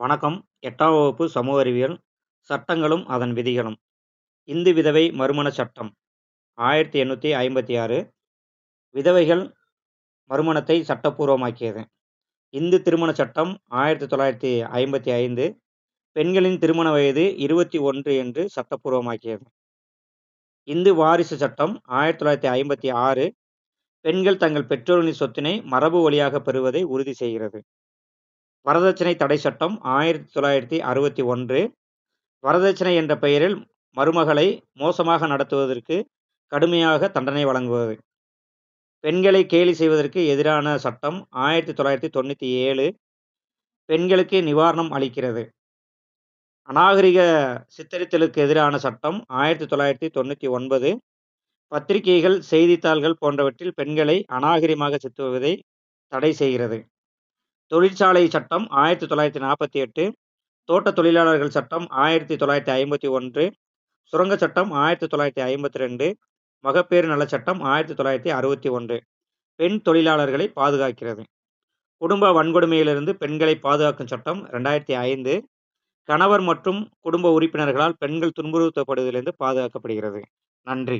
வணக்கம். எட்டாம் வகுப்பு சமூக அறிவியல். சட்டங்களும் அதன் விதிகளும். இந்து விதவை மறுமண சட்டம். ஆயிரத்தி எண்ணூற்றி ஐம்பத்தி ஆறு. விதவைகள் மறுமணத்தை சட்டப்பூர்வமாக்கியது. இந்து திருமண சட்டம் ஆயிரத்தி தொள்ளாயிரத்தி ஐம்பத்தி ஐந்து. பெண்களின் திருமண வயது இருபத்தி ஒன்று என்று சட்டப்பூர்வமாக்கியது. இந்து வாரிசு சட்டம் ஆயிரத்தி தொள்ளாயிரத்தி ஐம்பத்தி ஆறு. பெண்கள் தங்கள் பெற்றோரின் சொத்தினை மரபு வழியாக பெறுவதை உறுதி செய்கிறது. வரதட்சணை தடை சட்டம் ஆயிரத்தி தொள்ளாயிரத்தி அறுபத்தி ஒன்று. வரதட்சணை என்ற பெயரில் மருமகளை மோசமாக நடத்துவதற்கு கடுமையாக தண்டனை வழங்குவது. பெண்களை கேலி செய்வதற்கு எதிரான சட்டம் ஆயிரத்தி தொள்ளாயிரத்தி தொண்ணூற்றி ஏழு. பெண்களுக்கு நிவாரணம் அளிக்கிறது. அநாகரிக சித்தரித்தலுக்கு எதிரான சட்டம் ஆயிரத்தி தொள்ளாயிரத்தி தொண்ணூற்றி ஒன்பது. பத்திரிகைகள் செய்தித்தாள்கள் போன்றவற்றில் பெண்களை அநாகரிகமாக சித்துவதை தடை செய்கிறது. தொழிற்சாலை சட்டம் ஆயிரத்தி தொள்ளாயிரத்தி நாற்பத்தி எட்டு தோட்ட தொழிலாளர்கள் சட்டம் ஆயிரத்தி தொள்ளாயிரத்தி ஐம்பத்தி ஒன்று சுரங்க சட்டம் ஆயிரத்தி தொள்ளாயிரத்தி ஐம்பத்தி ரெண்டு மகப்பேறு நல சட்டம் ஆயிரத்தி தொள்ளாயிரத்தி அறுபத்தி ஒன்று. பெண் தொழிலாளர்களை பாதுகாக்கிறது. குடும்ப வன்கொடுமையிலிருந்து பெண்களை பாதுகாக்கும் சட்டம் ரெண்டாயிரத்தி ஐந்து கணவர் மற்றும் குடும்ப உறுப்பினர்களால் பெண்கள் துன்புறுத்தப்படுவதிலிருந்து பாதுகாக்கப்படுகிறது. நன்றி.